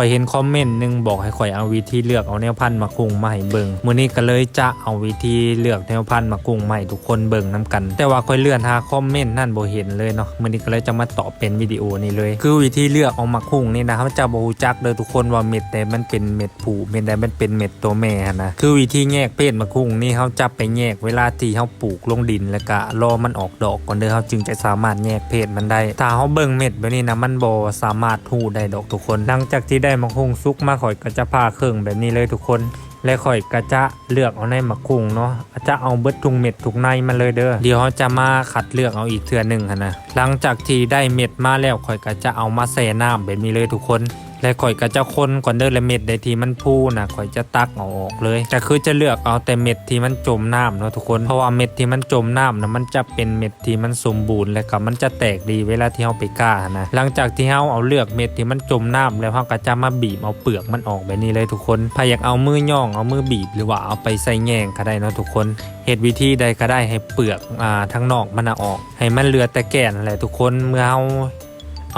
ข่อยเห็นคอมเมนต์หนึงบอกให้ข่อยเอาวิธีเลือกเอาแนวพันธุ์มาคุงมาให้เบิงมื้อนี้ก็เลยจะเอาวิธีเลือกแนวพันธุ์มาคุงมาให้ทุกคนเบิงนํกัน แต่ว่าข่อยเลื่อนหาคอมเมนต์นั่นบ่เห็นเลยเนาะมื้อนี้ก็เลยจะมาตอบเป็นวิดีโอนี้เลย คือวิธีเลือกเอามาคุงนี่นะเขาจะบ่ฮู้จักเด้อทุกคนว่าเม็ดใดมันเป็นเม็ดผู้เม็ดใดมันเป็นเม็ดตัวแม่นะคือวิธีแยกเพศมาคุงนี่เขาจะไปแยกเวลาที่เขาปลูกลงดินแล้วก็รอมันออกดอกก่อนเด้อเขาจึงจะสามารถแยกเพศมันได้ถ้าเขาเบิ่งเม็ดแบบนี้นะมันบ่สามารถฮู้ได้ดอกทุกคนหลังจากที่ได้มาคุงซุกมาข่อยก็จะพาเครื่องแบบนี้เลยทุกคน และข่อยก็จะเลือกเอาในมะคุงเนาะจะเอาเบิดทุงเม็ดทุกในมาเลยเด้อเดี๋ยวจะมาขัดเลือกเอาอีกเทื่อหนึ่งนนะหลังจากที่ได้เม็ดมาแล้วข่อยก็จะเอามาใส่น้ำแบบนี้เลยทุกคน และข่อยก็จะคนก่อนเด้อและเม็ดใดที่มันพูนะข่อยจะตักเอาออกเลยแต่คือจะเลือกเอาแต่เม็ดที่มันจมน้ำเนาะทุกคนเพราะว่าเม็ดที่มันจมน้ำนะมันจะเป็นเม็ดที่มันสมบูรณ์และก็มันจะแตกดีเวลาที่เราไปก้านะหลังจากที่เราเอาเลือกเม็ดที่มันจมน้ำแล้วเราก็จะมาบีบเอาเปลือกมันออกแบบนี้เลยทุกคนถ้ายากเอามือย่องเอามือบีบหรือว่าเอาไปใส่แยงก็ได้เนาะทุกคนเหตุวิธีใดก็ได้ให้เปลือกอ่าทั้งนอกมันออก ให้มันเหลือแต่แก่นแหละทุกคนเมื่อเอา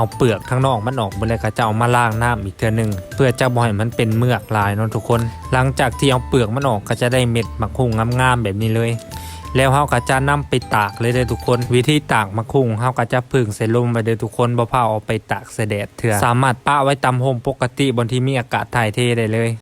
เอาเปลือกทั้งนอกมันออกไปเลยก็จะเอามาล้างน้ำอีกเทื่อหนึงเพื่อจะบ่ให้มันเป็นเมือกลายเนาะทุกคน หลังจากที่เอาเปลือกมันออกก็จะได้เม็ดมะคุงงามๆแบบนี้เลย แล้วเฮาก็จะนำไปตากเลยเด้อทุกคน วิธีตากมะคุงเฮาก็จะพึ่งใส่ลมไปเด้อทุกคนบ่พาเอาไปตากใส่แดดเถื่อสามารถปะไว้ตามโฮมปกติบนที่มีอากาศถ่ายเทได้เลย